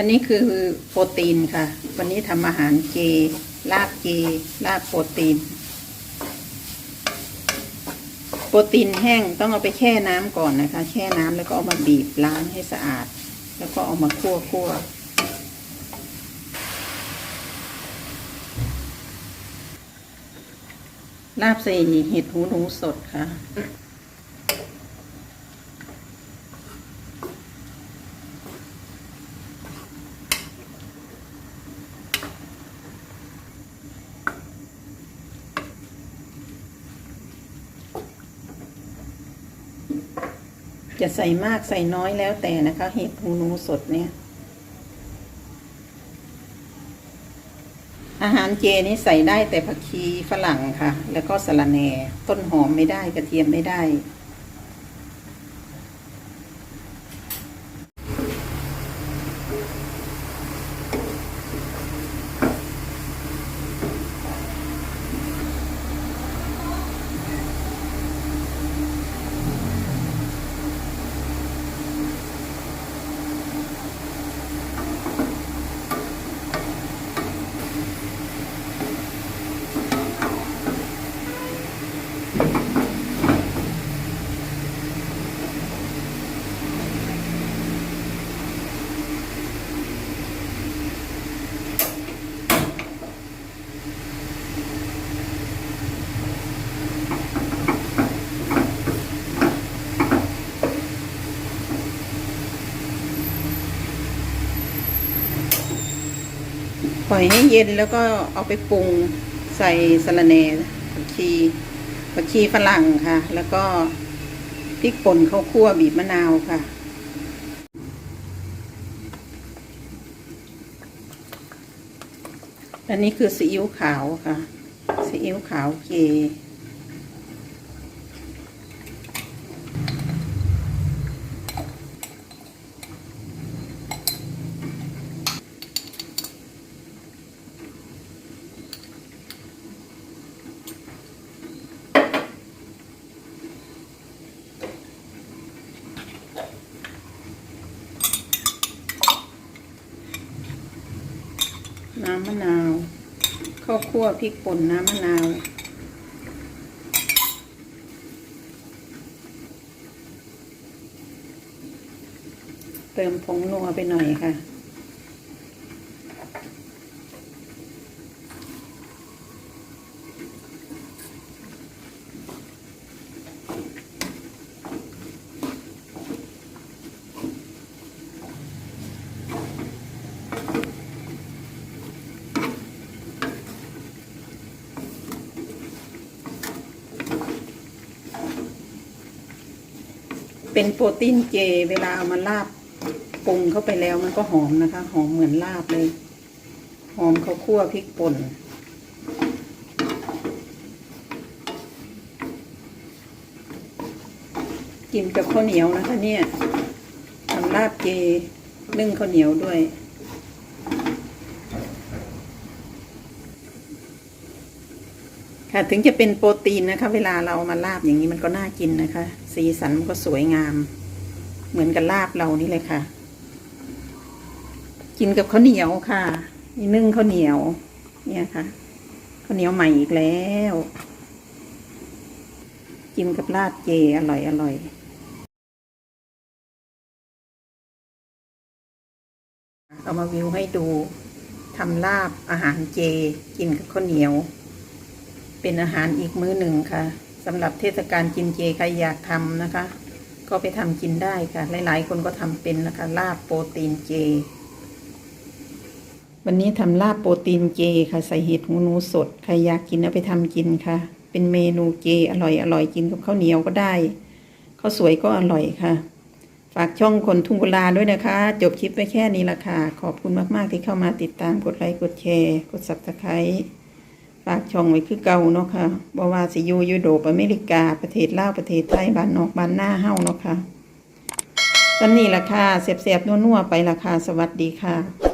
อันนี้คือโปรตีนค่ะ วันนี้ทำอาหารเจ ลาบเจ ลาบโปรตีน โปรตีนแห้งต้องเอาไปแช่น้ำก่อนนะคะ แช่น้ำแล้วก็เอามาบีบล้างให้สะอาด แล้วก็เอามาคั่วคั่วลาบใส่เห็ดหูหนูสดค่ะ จะใส่มากใส่น้อยแล้วแต่นะคะ เห็ดหูหนูสดเนี่ย อาหารเจนี่ใส่ได้แต่ผักชีฝรั่งค่ะ แล้วก็สะระแหน่ต้นหอมไม่ได้กระเทียมไม่ได้ ปล่อยให้เย็นแล้วก็เอาไปปรุงใส่สะระแหน่ผักชี ผักชีฝรั่งค่ะ แล้วก็พริกป่นข้าวคั่วบีบมะนาวค่ะ อันนี้คือซีอิ๊วขาวค่ะ ซีอิ๊วขาวเค น้ำมะนาวข้าวคั่วพริกป่นน้ำมะนาวเติมผงนัวไปหน่อยค่ะ เป็นโปรตีนเจ เวลาเอามาลาบปรุงเข้าไปแล้วมันก็หอมนะคะ หอมเหมือนลาบเลย หอมข้าวคั่วพริกป่นกินกับข้าวเหนียวนะคะเนี่ยทำลาบเจนึ่งข้าวเหนียวด้วย ค่ะถึงจะเป็นโปรตีนนะคะ เวลาเรามาลาบอย่างนี้มันก็น่ากินนะคะ สีสันมันก็สวยงาม เหมือนกับลาบเรานี่เลยค่ะ กินกับข้าวเหนียวค่ะนี่นึ่งข้าวเหนียว เนี่ยค่ะข้าวเหนียวใหม่อีกแล้วกินกับลาบเจอร่อยอร่อยเอามาวิวให้ดูทำลาบอาหารเจ กินกับข้าวเหนียว เป็นอาหารอีกมื้อหนึ่งค่ะสำหรับเทศกาลกินเจใครอยากทำนะคะ ก็ไปทำกินได้ค่ะ หลายๆ คนก็ทำเป็นนะคะลาบโปรตีนเจ วันนี้ทำลาบโปรตีนเจค่ะใส่เห็ดหูหนูสดใครอยากกินเอาไปทำกินค่ะ เป็นเมนูเจอร่อยอร่อยกินกับข้าวเหนียวก็ได้ข้าวสวยก็อร่อยค่ะ ฝากช่องคนทุ่งกุลาด้วยนะคะ จบคลิปไปแค่นี้ละค่ะ ขอบคุณมาก ๆ ที่เข้ามาติดตามกดไลค์กดแชร์ กด subscribe ฝากช่องไว้คือเก่าเนาะค่ะบว่าสิยูยูโดปอเมริกา ประเทศลาวประเทศไทยบ้านนอกบ้านหน้าเฮาเนาะค่ะตอนนี้ราคาเสียบๆนัวๆไปราคาสวัสดีค่ะ